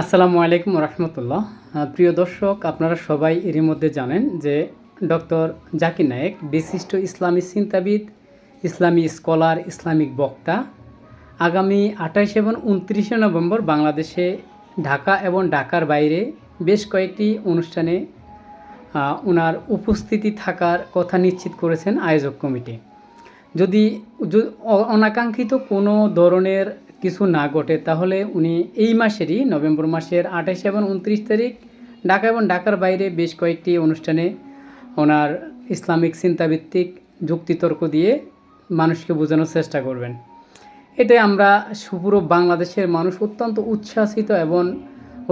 আসসালামু আলাইকুম রহমতুল্লাহ। প্রিয় দর্শক, আপনারা সবাই এরই মধ্যে জানেন যে ডক্টর জাকির নায়েক, বিশিষ্ট ইসলামী চিন্তাবিদ, ইসলামী স্কলার, ইসলামিক বক্তা, আগামী আঠাইশ এবং উনত্রিশে নভেম্বর বাংলাদেশে ঢাকা এবং ঢাকার বাইরে বেশ কয়েকটি অনুষ্ঠানে ওনার উপস্থিতি থাকার কথা নিশ্চিত করেছেন আয়োজক কমিটি। যদি অনাকাঙ্ক্ষিত কোনো ধরনের কিছু না ঘটে, তাহলে উনি এই মাসেরই, নভেম্বর মাসের আঠাশ এবং উনত্রিশ তারিখ ঢাকা এবং ঢাকার বাইরে বেশ কয়েকটি অনুষ্ঠানে ওনার ইসলামিক চিন্তাভিত্তিক যুক্তিতর্ক দিয়ে মানুষকে বোঝানোর চেষ্টা করবেন। এটাই আমরা সুপুরো বাংলাদেশের মানুষ অত্যন্ত উচ্ছ্বাসিত এবং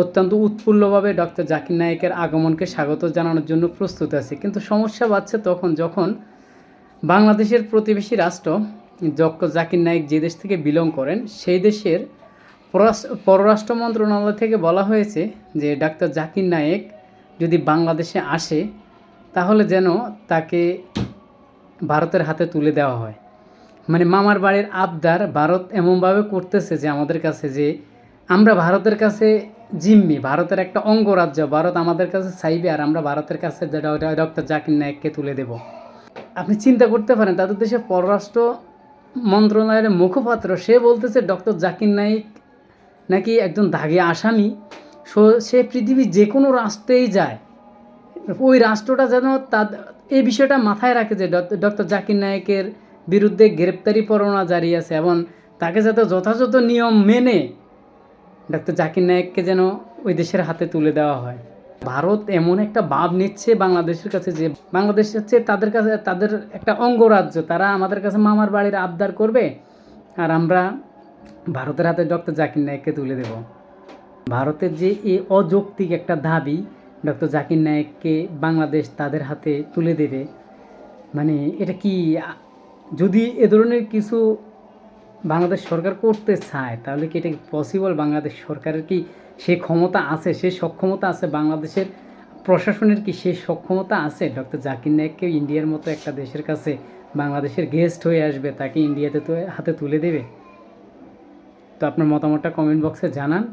অত্যন্ত উৎফুল্লভাবে ডক্টর জাকির নায়েকের আগমনকে স্বাগত জানানোর জন্য প্রস্তুত আছে। কিন্তু সমস্যা বাড়ছে তখন যখন বাংলাদেশের প্রতিবেশী রাষ্ট্র ডক্টর জাকির নায়েক যে দেশ থেকে বিলং করেন সেই দেশের পররাষ্ট্র মন্ত্রণালয় থেকে বলা হয়েছে যে ডাক্তার জাকির নায়েক যদি বাংলাদেশে আসে তাহলে যেন তাকে ভারতের হাতে তুলে দেওয়া হয় মানে মামার বাড়ির আবদার ভারত এমনভাবে করতেছে যে আমাদের কাছে যে আমরা ভারতের কাছে জিম্মি ভারতের একটা অঙ্গরাজ্য ভারত আমাদের কাছে চাইবে আর আমরা ভারতের কাছে ডক্টর জাকির নায়েককে তুলে দেব আপনি চিন্তা করতে পারেন তাদের দেশে পররাষ্ট্র মন্ত্রণালয়ের মুখপাত্র, সে বলতেছে, ডক্টর জাকির নাইক নাকি একজন দাগে আসামি। সো- পৃথিবীর যে কোনো রাষ্ট্রেই যায়। ওই রাষ্ট্রটা যেন তাদ এই বিষয়টা মাথায় রাখে যে, ডক্টর জাকির নায়েকের বিরুদ্ধে গ্রেপ্তারি পরোয়ানা জারি আছে এবং তাকে যাতে যথাযথ নিয়ম মেনে ডক্টর জাকির নায়েককে যেন ওই দেশের হাতে তুলে দেওয়া হয়। ভারত এমন একটা ভাব নিচ্ছে বাংলাদেশের কাছে যে বাংলাদেশ হচ্ছে তাদের কাছে, তাদের একটা অঙ্গরাজ্য। তারা আমাদের কাছে মামার বাড়ির আবদার করবে। আর আমরা ভারতের হাতে ডক্টর জাকির নায়েককে তুলে দেব। ভারতের যে এই অযৌক্তিক একটা দাবি, ডক্টর জাকির নায়েককে বাংলাদেশ তাদের হাতে তুলে দেবে মানে এটা কি, যদি এ ধরনের কিছু বাংলাদেশ সরকার করতে চায়, তাহলে কি এটা পসিবল বাংলাদেশ সরকারের কি সে ক্ষমতা আছে, সে সক্ষমতা আছে? বাংলাদেশের প্রশাসনের কি সে সক্ষমতা আছে? ডক্টর জাকির নায়ককে ইন্ডিয়ার মতো একটা দেশের কাছে বাংলাদেশের গেস্ট হয়ে আসবে, তাকে ইন্ডিয়াতে তো হাতে তুলে দেবে? তো আপনার মতামতটা কমেন্ট বক্সে জানান।